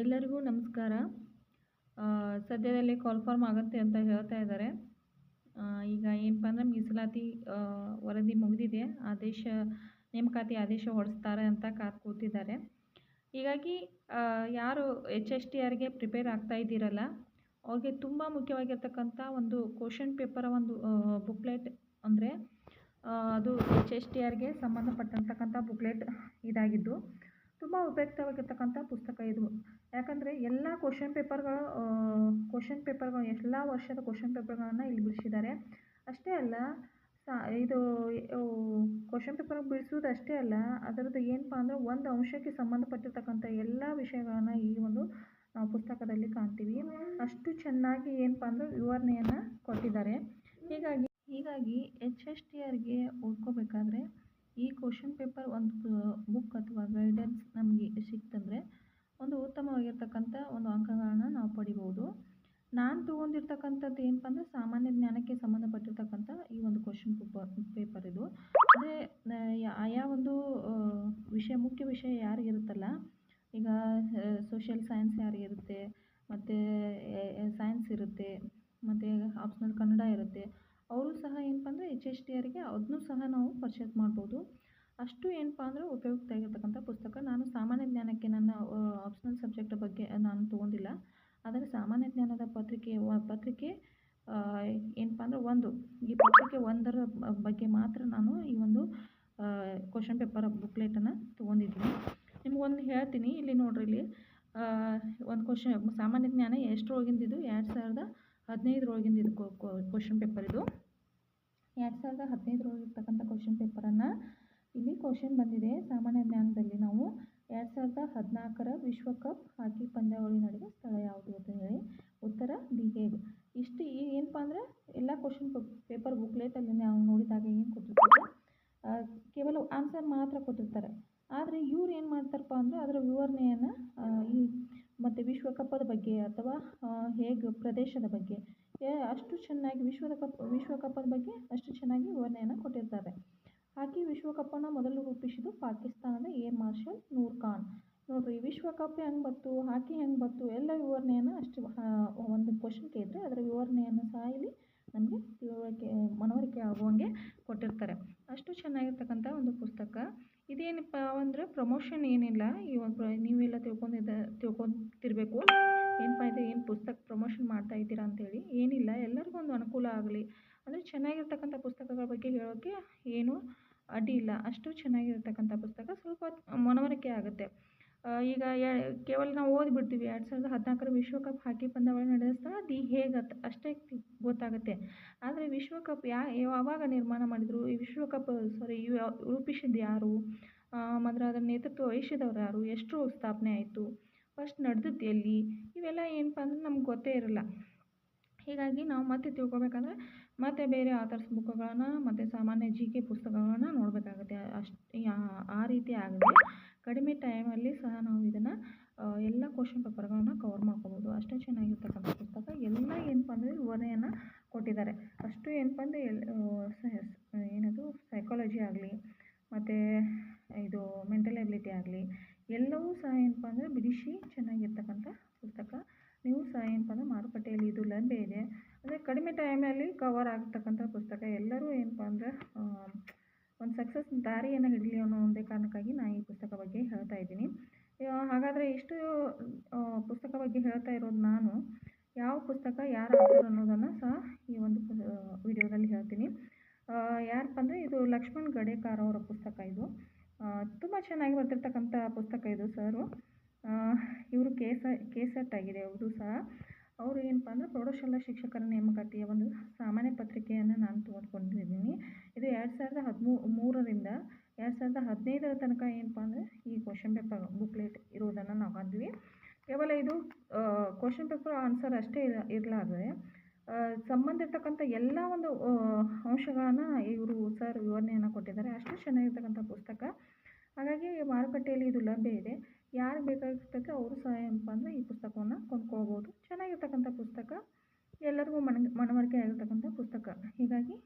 ಎಲ್ಲರಿಗೂ ನಮಸ್ಕಾರ. ಸದ್ಯದಲ್ಲೇ ಕಾಲ್ಫಾರ್ಮ್ ಆಗುತ್ತೆ ಅಂತ ಹೇಳ್ತಾ ಇದ್ದಾರೆ. ಈಗ ಏನಪ್ಪ ಅಂದರೆ ಮೀಸಲಾತಿ ವರದಿ ಮುಗಿದಿದೆ. ಆದೇಶ, ನೇಮಕಾತಿ ಆದೇಶ ಹೊರಡಿಸ್ತಾರೆ ಅಂತ ಕಾದು ಕೂತಿದ್ದಾರೆ. ಹೀಗಾಗಿ ಯಾರು ಎಚ್ ಎಸ್ ಟಿ ಆರ್ಗೆ ಪ್ರಿಪೇರ್ ಆಗ್ತಾ ಇದ್ದೀರಲ್ಲ, ಅವ್ರಿಗೆ ತುಂಬ ಮುಖ್ಯವಾಗಿರ್ತಕ್ಕಂಥ ಒಂದು ಕ್ವಶನ್ ಪೇಪರ ಒಂದು ಬುಕ್ಲೆಟ್ ಅಂದರೆ ಅದು ಎಚ್ ಎಸ್ ಟಿ ಆರ್ಗೆ ಸಂಬಂಧಪಟ್ಟಂತಕ್ಕಂಥ ಬುಕ್ಲೆಟ್ ಇದಾಗಿದ್ದು ತುಂಬ ಉಪಯುಕ್ತವಾಗಿರ್ತಕ್ಕಂಥ ಪುಸ್ತಕ ಇದು. ಯಾಕಂದರೆ ಎಲ್ಲ ಕ್ವಶನ್ ಪೇಪರ್ಗಳು ಕ್ವಶನ್ ಪೇಪರ್ಗಳು ಎಲ್ಲ ವರ್ಷದ ಕ್ವಶನ್ ಪೇಪರ್ಗಳನ್ನು ಇಲ್ಲಿ ಬಿಡಿಸಿದ್ದಾರೆ. ಅಷ್ಟೇ ಅಲ್ಲ, ಸಾ, ಇದು ಕ್ವಶನ್ ಪೇಪರ್ ಬಿಡಿಸೋದು ಅಷ್ಟೇ ಅಲ್ಲ, ಅದರದ್ದು ಏನಪ್ಪ ಅಂದರೆ ಒಂದು ಅಂಶಕ್ಕೆ ಸಂಬಂಧಪಟ್ಟಿರ್ತಕ್ಕಂಥ ಎಲ್ಲ ವಿಷಯಗಳನ್ನು ಈ ಒಂದು ನಾವು ಪುಸ್ತಕದಲ್ಲಿ ಕಾಣ್ತೀವಿ. ಅಷ್ಟು ಚೆನ್ನಾಗಿ ಏನಪ್ಪ ಅಂದರೆ ವಿವರಣೆಯನ್ನು ಕೊಟ್ಟಿದ್ದಾರೆ. ಹೀಗಾಗಿ ಹೀಗಾಗಿ ಎಚ್ ಎಸ್ ಟಿ ಆರ್ಗೆ ಓದ್ಕೋಬೇಕಾದ್ರೆ ಈ ಕ್ವಶನ್ ಪೇಪರ್ ಒಂದು ಬುಕ್ ಅಥವಾ ಗೈಡೆನ್ಸ್ ನಮಗೆ ಸಿಕ್ತಂದರೆ ಒಂದು ಉತ್ತಮವಾಗಿರ್ತಕ್ಕಂಥ ಒಂದು ಅಂಕಗಳನ್ನು ನಾವು ಪಡಿಬೋದು ನಾನು ತೊಗೊಂಡಿರ್ತಕ್ಕಂಥದ್ದು ಏನಪ್ಪ ಅಂದರೆ ಸಾಮಾನ್ಯ ಜ್ಞಾನಕ್ಕೆ ಸಂಬಂಧಪಟ್ಟಿರ್ತಕ್ಕಂಥ ಈ ಒಂದು ಕ್ವಶನ್ ಪೇಪರ್ ಪೇಪರ್ ಇದು. ಅಂದರೆ ಆಯಾ ಒಂದು ವಿಷಯ, ಮುಖ್ಯ ವಿಷಯ ಯಾರಿಗಿರುತ್ತಲ್ಲ, ಈಗ ಸೋಷಿಯಲ್ ಸೈನ್ಸ್ ಯಾರಿಗಿರುತ್ತೆ, ಮತ್ತು ಸೈನ್ಸ್ ಇರುತ್ತೆ, ಮತ್ತು ಆಪ್ಷನಲ್ ಕನ್ನಡ ಇರುತ್ತೆ, ಅವರು ಸಹ ಏನಪ್ಪ ಅಂದರೆ ಎಚ್ ಎಸ್ ಟಿ ಅವರಿಗೆ ಅದನ್ನೂ ಸಹ ನಾವು ಪರ್ಚೇಸ್ ಮಾಡ್ಬೋದು. ಅಷ್ಟು ಏನಪ್ಪ ಅಂದರೆ ಉಪಯುಕ್ತ ಆಗಿರ್ತಕ್ಕಂಥ ಪುಸ್ತಕ. ನಾನು ಸಾಮಾನ್ಯ ಜ್ಞಾನಕ್ಕೆ ನನ್ನ ಆಪ್ಷನಲ್ ಸಬ್ಜೆಕ್ಟ್ ಬಗ್ಗೆ ನಾನು ತೊಗೊಂಡಿಲ್ಲ. ಆದರೆ ಸಾಮಾನ್ಯ ಜ್ಞಾನದ ಪತ್ರಿಕೆ ಪತ್ರಿಕೆ ಏನಪ್ಪ ಅಂದ್ರೆ ಒಂದು. ಈ ಪತ್ರಿಕೆ ಒಂದರ ಬಗ್ಗೆ ಮಾತ್ರ ನಾನು ಈ ಒಂದು ಕ್ವಶನ್ ಪೇಪರ್ ಬುಕ್ಲೆಟನ್ನು ತೊಗೊಂಡಿದ್ದೀನಿ. ನಿಮ್ಗೊಂದು ಹೇಳ್ತೀನಿ. ಇಲ್ಲಿ ನೋಡ್ರಿ ಇಲ್ಲಿ ಒಂದು ಕ್ವಶನ್ ಸಾಮಾನ್ಯ ಜ್ಞಾನ ಎಷ್ಟರೊಳಗಿಂದಿದು ಎರಡು ಸಾವಿರದ ಹದಿನೈದರೊಳಗಿಂದಿದ್ದು ಕ್ವಶನ್ ಪೇಪರ್ ಇದು. ಎರಡು ಸಾವಿರದ ಹದಿನೈದರೊಳಗಿರ್ತಕ್ಕಂಥ ಕ್ವಶನ್ ಪೇಪರನ್ನು ಇಲ್ಲಿ ಕ್ವಶನ್ ಬಂದಿದೆ. ಸಾಮಾನ್ಯ ಜ್ಞಾನದಲ್ಲಿ ನಾವು ಎರಡು ಸಾವಿರದ ಹದಿನಾಲ್ಕರ ವಿಶ್ವಕಪ್ ಹಾಕಿ ಪಂದ್ಯಾವಳಿ ನಡೆದ ಸ್ಥಳ ಯಾವುದು ಅಂತ ಹೇಳಿ ಉತ್ತರ ದಿ ಇಷ್ಟು ಏನಪ್ಪ ಅಂದರೆ ಎಲ್ಲ ಕ್ವಶನ್ ಪೇಪರ್ ಬುಕ್ಲೆಟಲ್ಲಿ ನಾವು ನೋಡಿದಾಗ ಏನು ಕೊಟ್ಟಿರ್ತಾರೆ. ಕೇವಲ ಆನ್ಸರ್ ಮಾತ್ರ ಕೊಟ್ಟಿರ್ತಾರೆ. ಆದರೆ ಇವ್ರು ಏನು ಮಾಡ್ತಾರಪ್ಪ ಅಂದರೆ ಅದರ ವಿವರಣೆಯನ್ನು ಈ ಮತ್ತು ವಿಶ್ವಕಪ್ಪದ ಬಗ್ಗೆ ಅಥವಾ ಹೇಗೆ ಪ್ರದೇಶದ ಬಗ್ಗೆ ಅಷ್ಟು ಚೆನ್ನಾಗಿ ವಿಶ್ವದ ಕಪ್, ವಿಶ್ವಕಪ್ಪದ ಬಗ್ಗೆ ಅಷ್ಟು ಚೆನ್ನಾಗಿ ವಿವರಣೆಯನ್ನು ಕೊಟ್ಟಿರ್ತಾರೆ. ಹಾಕಿ ವಿಶ್ವಕಪ್ಪನ್ನು ಮೊದಲು ರೂಪಿಸಿದ್ದು ಪಾಕಿಸ್ತಾನದ ಏರ್ ಮಾರ್ಷಲ್ ನೂರ್ ಖಾನ್. ನೋಡಿರಿ, ವಿಶ್ವಕಪ್ ಹೆಂಗೆ ಬಂತು, ಹಾಕಿ ಹೆಂಗೆ ಬಂತು, ಎಲ್ಲ ವಿವರಣೆಯನ್ನು ಅಷ್ಟು ಒಂದು ಕ್ವಶನ್ ಕೇಳಿದ್ರೆ ಅದರ ವಿವರಣೆಯನ್ನು ಸಹ ಇಲ್ಲಿ ನಮಗೆ ತಿಳುವಳಿಕೆ, ಮನವರಿಕೆ ಆಗುವಂಗೆ ಕೊಟ್ಟಿರ್ತಾರೆ. ಅಷ್ಟು ಚೆನ್ನಾಗಿರ್ತಕ್ಕಂಥ ಒಂದು ಪುಸ್ತಕ. ಇದೇನಪ್ಪ ಅಂದರೆ ಪ್ರಮೋಷನ್ ಏನಿಲ್ಲ, ಇವಾಗ ನೀವೆಲ್ಲ ತಿಳ್ಕೊಂಡಿದ್ದ, ತಿಳ್ಕೊತಿರ್ಬೇಕು. ಏನಪ್ಪ ಇದೆ ಏನು ಪುಸ್ತಕ ಪ್ರಮೋಷನ್ ಮಾಡ್ತಾ ಇದ್ದೀರಾ ಅಂತೇಳಿ ಏನಿಲ್ಲ. ಎಲ್ಲರಿಗೂ ಒಂದು ಅನುಕೂಲ ಆಗಲಿ. ಅಂದರೆ ಚೆನ್ನಾಗಿರ್ತಕ್ಕಂಥ ಪುಸ್ತಕಗಳ ಬಗ್ಗೆ ಹೇಳೋಕ್ಕೆ ಏನು ಅಡ್ಡಿ ಇಲ್ಲ. ಅಷ್ಟು ಚೆನ್ನಾಗಿರ್ತಕ್ಕಂಥ ಪುಸ್ತಕ ಸ್ವಲ್ಪ ಮನವರಿಕೆ ಆಗುತ್ತೆ. ಈಗ ಕೇವಲ ನಾವು ಓದಿಬಿಡ್ತೀವಿ. ಎರಡು ಸಾವಿರದ ಹದಿನಾಲ್ಕರ ವಿಶ್ವಕಪ್ ಹಾಕಿ ಪಂದ್ಯಾವಳಿ ನಡೆದ ಸ್ಥಳ ದಿ ಹೇಗ್ ಅಷ್ಟೇ ಗೊತ್ತಾಗುತ್ತೆ. ಆದರೆ ವಿಶ್ವಕಪ್ ಯಾ, ಯಾವಾಗ ನಿರ್ಮಾಣ ಮಾಡಿದರು? ಈ ವಿಶ್ವಕಪ್ ಸಾರಿ ರೂಪಿಸಿದ್ದು ಯಾರು? ಮತ್ತು ಅದರ ನೇತೃತ್ವ ವಹಿಸಿದವ್ರು ಯಾರು? ಎಷ್ಟು ಸ್ಥಾಪನೆ ಆಯಿತು. ಫಸ್ಟ್ ನಡೆದದ್ದು ಎಲ್ಲಿ? ಇವೆಲ್ಲ ಏನಪ್ಪ ಅಂದ್ರೆ ನಮ್ಗೆ ಗೊತ್ತೇ ಇರಲ್ಲ. ಹೀಗಾಗಿ ನಾವು ಮತ್ತೆ ತಿಳ್ಕೊಬೇಕಂದ್ರೆ ಮತ್ತೆ ಬೇರೆ ಆಥರ್ಸ್ ಬುಕ್ಗಳನ್ನು ಮತ್ತು ಸಾಮಾನ್ಯ ಜಿ ಕೆ ಪುಸ್ತಕಗಳನ್ನು ನೋಡಬೇಕಾಗುತ್ತೆ. ಅಷ್ಟು ಆ ರೀತಿ ಆಗದೆ ಕಡಿಮೆ ಟೈಮಲ್ಲಿ ಸಹ ನಾವು ಇದನ್ನು ಎಲ್ಲ ಕ್ವಶನ್ ಪೇಪರ್ಗಳನ್ನು ಕವರ್ ಮಾಡ್ಕೋಬೋದು. ಅಷ್ಟೇ ಚೆನ್ನಾಗಿರ್ತಕ್ಕಂಥ ಪುಸ್ತಕ. ಎಲ್ಲ ಏನಪ್ಪ ಅಂದರೆ ವಿವರಣೆಯನ್ನು ಕೊಟ್ಟಿದ್ದಾರೆ. ಅಷ್ಟು ಏನಪ್ಪ ಅಂದರೆ ಎಲ್ ಏನದು ಸೈಕಾಲಜಿ ಆಗಲಿ ಮತ್ತು ಇದು ಮೆಂಟಲ್ ಎಬಿಲಿಟಿ ಆಗಲಿ ಎಲ್ಲವೂ ಸಹ ಏನಪ್ಪ ಅಂದರೆ ಬಿಡಿಸಿ ಚೆನ್ನಾಗಿರ್ತಕ್ಕಂಥ ಪುಸ್ತಕ ನೀವು ಸಹ ಏನಪ್ಪ ಅಂದರೆ ಮಾರುಕಟ್ಟೆಯಲ್ಲಿ ಇದು ಲಭ್ಯ ಇದೆ. ಅಂದರೆ ಕಡಿಮೆ ಟೈಮಲ್ಲಿ ಕವರ್ ಆಗ್ತಕ್ಕಂಥ ಪುಸ್ತಕ. ಎಲ್ಲರೂ ಏನಪ್ಪ ಅಂದರೆ ಒಂದು ಸಕ್ಸಸ್ ದಾರಿಯನ್ನು ಹಿಡಲಿ ಅನ್ನೋ ಒಂದೇ ಕಾರಣಕ್ಕಾಗಿ ನಾನು ಈ ಪುಸ್ತಕ ಬಗ್ಗೆ ಹೇಳ್ತಾ ಇದ್ದೀನಿ. ಹಾಗಾದರೆ ಇಷ್ಟು ಪುಸ್ತಕ ಬಗ್ಗೆ ಹೇಳ್ತಾ ಇರೋದು ನಾನು. ಯಾವ ಪುಸ್ತಕ, ಯಾರು ಆಥರ್ ಅನ್ನೋದನ್ನು ಸಹ ಈ ಒಂದು ವಿಡಿಯೋದಲ್ಲಿ ಹೇಳ್ತೀನಿ. ಯಾರಪ್ಪ ಅಂದರೆ ಇದು ಲಕ್ಷ್ಮಣ್ ಗಡೇಕಾರ್ ಅವರ ಪುಸ್ತಕ ಇದು. ತುಂಬ ಚೆನ್ನಾಗಿ ಬರ್ತಿರ್ತಕ್ಕಂಥ ಪುಸ್ತಕ ಇದು, ಸರು. ಇವರು ಕೇಸ, ಕೇಸಟ್ ಕೆ ಸೆಟ್ ಆಗಿದೆ ಅವರು ಸಹ. ಅವರು ಏನಪ್ಪ ಅಂದರೆ ಪ್ರೌಢಶಾಲಾ ಶಿಕ್ಷಕರ ನೇಮಕಾತಿಯ ಒಂದು ಸಾಮಾನ್ಯ ಪತ್ರಿಕೆಯನ್ನು ನಾನು ತೆಗೆದುಕೊಂಡಿದ್ದೀನಿ ಇದು ಎರಡು ಸಾವಿರದ ಹದಿಮೂ, ಮೂರರಿಂದ ಎರಡು ಸಾವಿರದ ಹದಿನೈದರ ತನಕ ಏನಪ್ಪ ಅಂದರೆ ಈ ಕ್ವಶನ್ ಪೇಪರ್ ಬುಕ್ಲೆಟ್ ಇರುವುದನ್ನು ನಾವು ಕಾಣ್ತೀವಿ. ಕೇವಲ ಇದು ಕ್ವಶನ್ ಪೇಪರ್ ಆನ್ಸರ್ ಅಷ್ಟೇ ಇರಲಾರ್ದೆ ಸಂಬಂಧ ಇರ್ತಕ್ಕಂಥ ಎಲ್ಲ ಒಂದು ಅಂಶಗಳನ್ನು ಇವರು ಸರ್ ವಿವರಣೆಯನ್ನು ಕೊಟ್ಟಿದ್ದಾರೆ. ಅಷ್ಟು ಚೆನ್ನಾಗಿರ್ತಕ್ಕಂಥ ಪುಸ್ತಕ. ಹಾಗಾಗಿ ಮಾರುಕಟ್ಟೆಯಲ್ಲಿ ಇದು ಲಭ್ಯ ಇದೆ. ಯಾರು ಬೇಕಾಗಿರ್ತಕ್ಕೆ ಅವರು ಸಹ ಏನಪ್ಪ ಅಂದರೆ ಈ ಪುಸ್ತಕವನ್ನು ಕೊಂಡ್ಕೊಳ್ಬೋದು. ಚೆನ್ನಾಗಿರ್ತಕ್ಕಂಥ ಪುಸ್ತಕ. ಎಲ್ಲರಿಗೂ ಮನ, ಮನವರಿಕೆ ಆಗಿರ್ತಕ್ಕಂಥ ಪುಸ್ತಕ. ಹೀಗಾಗಿ